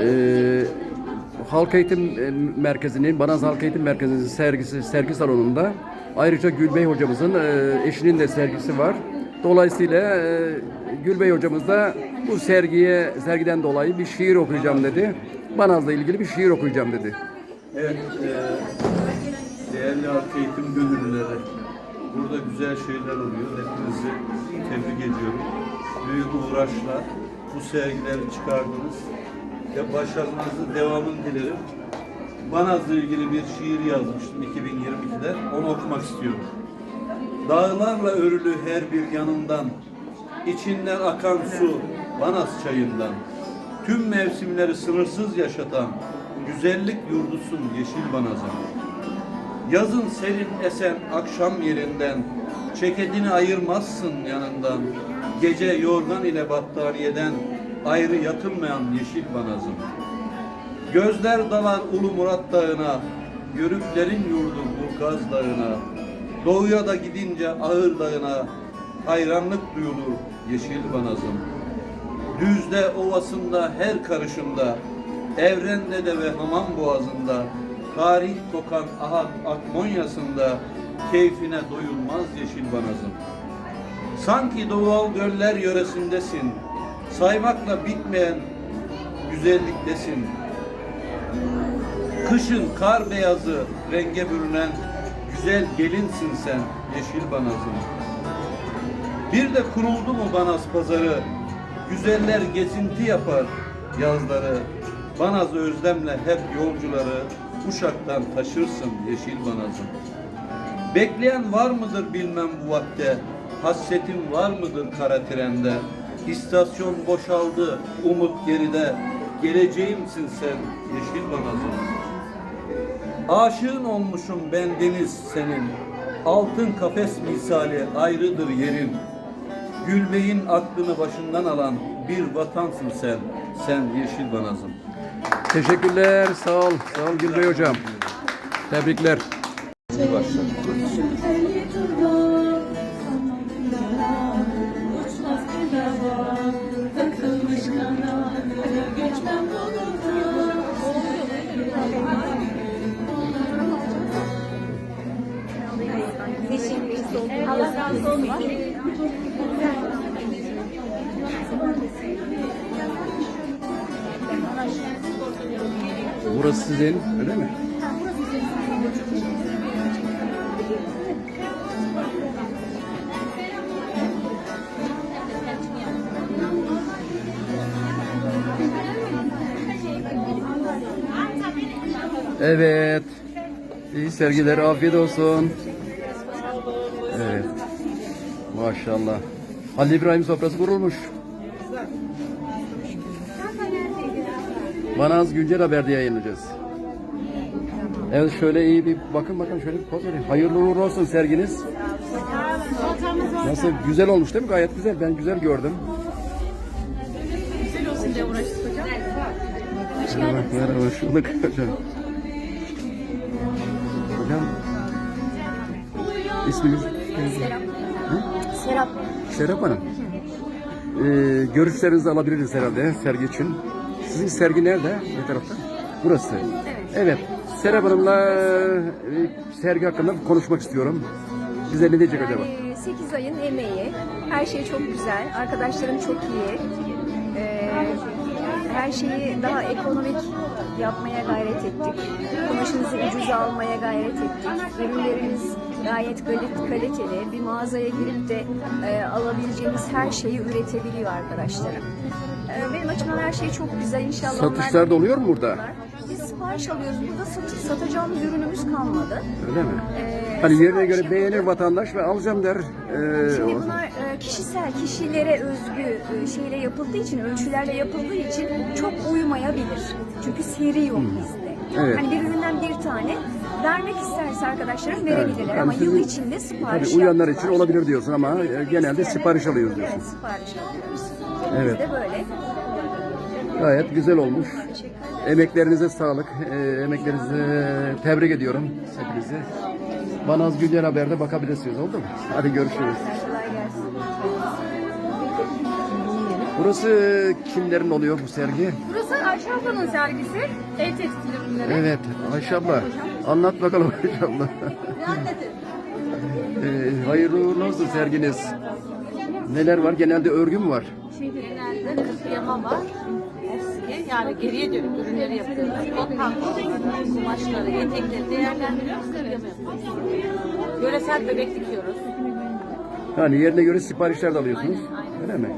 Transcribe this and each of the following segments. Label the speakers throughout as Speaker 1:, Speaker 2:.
Speaker 1: Ee, Halk Eğitim e, Merkezi'nin, Banaz Halk Eğitim Merkezi'nin sergisi, sergi salonunda ayrıca Gülbey hocamızın e, eşinin de sergisi var. Dolayısıyla e, Gülbey hocamız da bu sergiye, sergiden dolayı bir şiir okuyacağım dedi. Banaz'la ilgili bir şiir okuyacağım dedi.
Speaker 2: Evet, e, değerli halk eğitim gönüllüleri, burada güzel şeyler oluyor. Hepinizi tebrik ediyorum. Büyük uğraşla bu sergileri çıkardınız. Ve başarınızın devamını dilerim. Banaz'la ilgili bir şiir yazmıştım 2022'de. Onu okumak istiyorum. Dağlarla örülü her bir yanından, içinden akan su Banaz çayından, tüm mevsimleri sınırsız yaşatan, güzellik yurdusun yeşil Banaz'ım. Yazın serin esen akşam yerinden, ceketini ayırmazsın yanından, gece yorgan ile battaniyeden ayrı yatınmayan yeşil Banaz'ım. Gözler dalar Ulu Murat Dağı'na, Yörüklerin yurdu Burgaz Dağı'na, Doğuya da gidince Ağır Dağı'na, hayranlık duyulur yeşil banazım. Düzde ovasında her karışında, evrende de ve hamam boğazında, tarih kokan Ahad Akmonya'sında, keyfine doyulmaz yeşil banazım. Sanki doğal göller yöresindesin, saymakla bitmeyen güzelliktesin. Kışın kar beyazı renge bürünen güzel gelinsin sen yeşil banazım. Bir de kuruldu mu Banaz pazarı, güzeller gezinti yapar yazları. Banaz özlemle hep yolcuları Uşak'tan taşırsın yeşil banazım. Bekleyen var mıdır bilmem bu vakte, hasretin var mıdır kara trende? İstasyon boşaldı, umut geride, geleceğimsin sen yeşil banazım. Aşığın olmuşum ben deniz senin. Altın kafes misali ayrıdır yerin. Gülbeyin aklını başından alan bir vatansın sen. Sen yeşil banazım.
Speaker 1: Teşekkürler, sağ ol, sağ ol Gülbey hocam. Tebrikler.
Speaker 2: İyi başla.
Speaker 1: Sizin, öyle mi? Evet. İyi sergiler, afiyet olsun. Evet. Maşallah. Halil İbrahim sofrası kurulmuş. Banaz Güncel Haber'de yayınlayacağız. Evet şöyle iyi bir bakın bakın şöyle bir poz verin. Hayırlı uğurlu olsun serginiz. Nasıl güzel olmuş değil mi? Gayet güzel. Ben güzel gördüm.
Speaker 3: Güzel olsun diye uğraştık hocam. Hoş geldiniz.
Speaker 1: merhaba, hoş bulduk hocam. Hocam, isminiz?
Speaker 3: Serap.
Speaker 1: Hı?
Speaker 3: Serap.
Speaker 1: Serap Hanım. Ee, görüşlerinizi alabiliriz herhalde sergi için. Sizin sergi nerede? Ne tarafta? Burası. Evet. Serap Hanım'la e, sergi hakkında konuşmak istiyorum. Bize ne diyecek acaba?
Speaker 3: 8 ayın emeği. Her şey çok güzel. Arkadaşlarım çok iyi. Ee, her şeyi daha ekonomik yapmaya gayret ettik. Kumaşımızı ucuza almaya gayret ettik. Ürünlerimiz gayet kali- kaliteli. Bir mağazaya girip de e, alabileceğimiz her şeyi üretebiliyor arkadaşlarım. Ee, benim açımdan her şey çok güzel. İnşallah
Speaker 1: Satışlar da oluyor mu burada?
Speaker 3: Biz sipariş alıyoruz. Burada satış, satacağımız ürünümüz kalmadı.
Speaker 1: Öyle mi?
Speaker 3: Ee,
Speaker 1: Hani yerine göre
Speaker 3: sipariş
Speaker 1: beğenir vatandaş ve alacağım der. Ee,
Speaker 3: Şimdi
Speaker 1: o-
Speaker 3: bunlar e, kişisel, kişilere özgü e, şeyle yapıldığı için, ölçülerle yapıldığı için çok uymayabilir. Çünkü seri yok bizde.
Speaker 1: Evet.
Speaker 3: Hani bir üründen bir tane vermek isterse arkadaşlarım verebilirler
Speaker 1: yani
Speaker 3: ama
Speaker 1: sizin-
Speaker 3: yıl içinde sipariş
Speaker 1: Tabii uyanlar için
Speaker 3: yaptılar.
Speaker 1: olabilir diyorsun ama e, genelde sipariş alıyoruz diyorsun.
Speaker 3: Evet, sipariş alıyoruz.
Speaker 1: Evet.
Speaker 3: Biz de böyle.
Speaker 1: Gayet güzel olmuş. Emeklerinize sağlık. E, emeklerinizi tebrik ediyorum hepinizi. Banaz Güncel Haber'de bakabilirsiniz oldu mu? Hadi görüşürüz. Burası kimlerin oluyor bu sergi?
Speaker 4: Burası Ayşe ablanın sergisi. El tekstili ürünleri.
Speaker 1: Evet Ayşe abla anlat bakalım Ayşe abla. Ee, hayırlı uğurlu olsun serginiz. Neler var? Genelde örgü mü var?
Speaker 4: Genelde kırpiyama var. Yani geriye dönük ürünleri yapıyoruz. Kot kumaşları, etekleri değerlendiriyoruz. Yöresel bebek dikiyoruz.
Speaker 1: Yani yerine göre siparişler de alıyorsunuz. Öyle mi?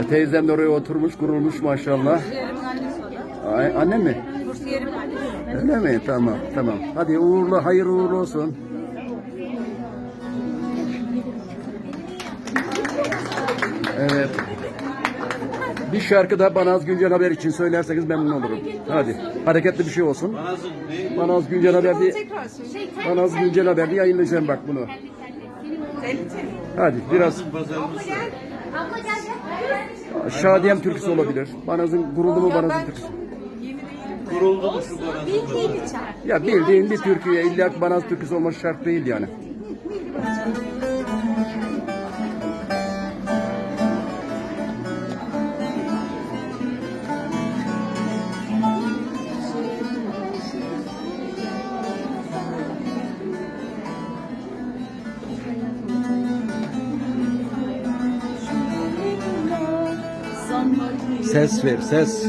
Speaker 1: E, teyzem de oraya oturmuş, kurulmuş maşallah.
Speaker 4: Kursiyerimin annesi o da.
Speaker 1: Ay, anne mi?
Speaker 4: Kursiyerimin annesi.
Speaker 1: Öyle mi? Tamam, tamam. Hadi uğurlu, hayır uğurlu olsun. Evet. Bir şarkı da Banaz Güncel Haber için söylerseniz memnun olurum. Hadi. Hareketli bir şey olsun.
Speaker 2: Banazım ne?
Speaker 1: Banaz Güncel Haber diye, Banaz Güncel Haber diye yayınlayacağım bak bunu. Hadi biraz
Speaker 2: Banazım pazarımızda.
Speaker 1: Şadiyem türküsü olabilir. Banaz'ın kuruldu mu Banaz'ın türküsü.
Speaker 2: Kuruldu mu şu banazım pazarı?
Speaker 1: Ya bildiğin bir türküye illa ki Banaz türküsü olması şart değil yani. Ses ver, ses.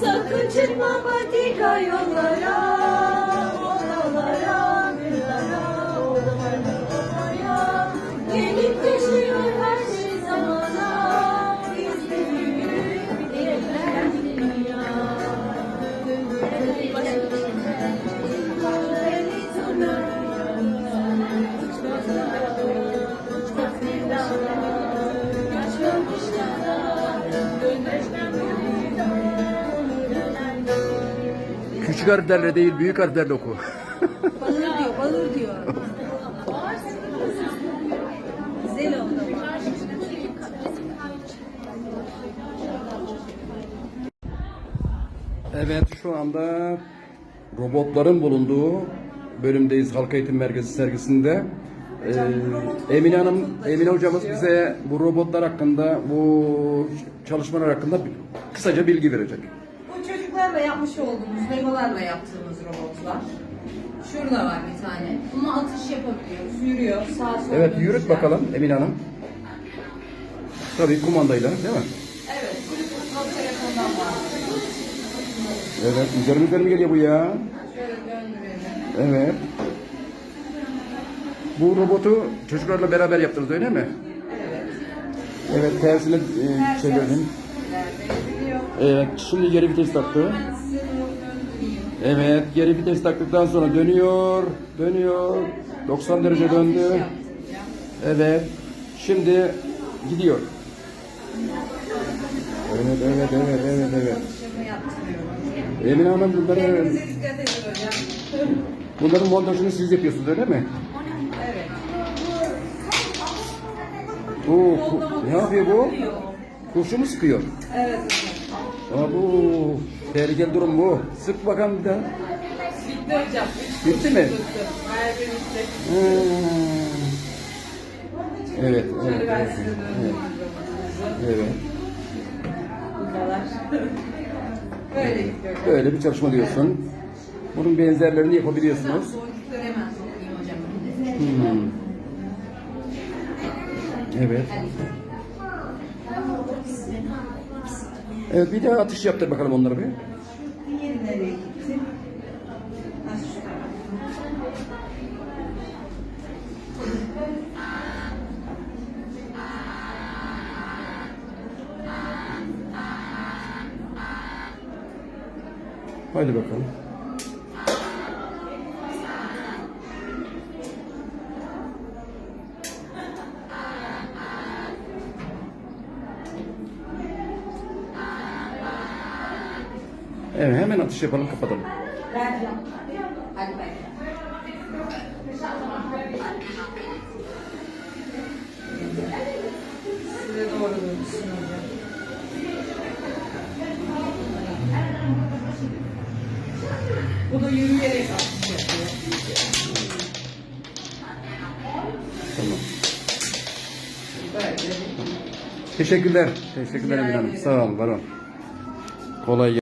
Speaker 5: Sakın çıkma patika yollara
Speaker 1: Küçük harflerle değil, büyük harflerle oku.
Speaker 5: Balır diyor, balır diyor. Güzel oldu.
Speaker 1: Evet, şu anda robotların bulunduğu bölümdeyiz Halk Eğitim Merkezi sergisinde. Ee, Emine Hanım, Emine hocamız bize bu robotlar hakkında, bu çalışmalar hakkında kısaca bilgi verecek.
Speaker 6: Çocuklarla yapmış olduğumuz, legolarla yaptığımız robotlar. Şurada var bir tane. Bunu atış yapabiliyoruz. Yürüyor. Sağ sol.
Speaker 1: Evet, yürüt bakalım Emine Hanım. Tabii kumandayla, değil mi?
Speaker 6: Evet. Bluetooth telefondan var.
Speaker 1: Evet, üzerime üzerime geliyor bu ya.
Speaker 6: Şöyle döndürelim.
Speaker 1: Evet. Bu robotu çocuklarla beraber yaptınız öyle mi?
Speaker 6: Evet.
Speaker 1: Evet, tersine e, çevirdim. Evet, şimdi geri vites taktı. Evet, geri vites taktıktan sonra dönüyor, dönüyor. 90 derece döndü. Evet, şimdi gidiyor. Evet, evet, evet, evet, evet. Emine Hanım bunları, bunların montajını siz yapıyorsunuz öyle mi?
Speaker 6: Evet.
Speaker 1: Oo, ne yapıyor bu? Kurşu mu sıkıyor?
Speaker 6: Evet
Speaker 1: bu tehlikeli durum bu. Sık bakalım bir daha.
Speaker 6: Bitti hocam.
Speaker 1: Bitti mi?
Speaker 6: Her bir bitti.
Speaker 1: Hmm. Evet, evet, evet. evet. evet.
Speaker 6: Böyle gidiyor.
Speaker 1: Böyle bir çalışma diyorsun. Bunun benzerlerini yapabiliyorsunuz. Hmm. Evet. Evet bir daha atış yaptır bakalım onları bir.
Speaker 6: Diğeri nereye gitti? Ha, şu tarafa.
Speaker 1: Hadi bakalım. Evet hemen atış yapalım kapatalım.
Speaker 6: Size doğru dönüşsün. Bu da yürüyerek atış yapıyor.
Speaker 1: Tamam.
Speaker 6: Böyle.
Speaker 1: Teşekkürler. Teşekkürler Emine Hanım. Sağ olun, var olun. Kolay gelsin.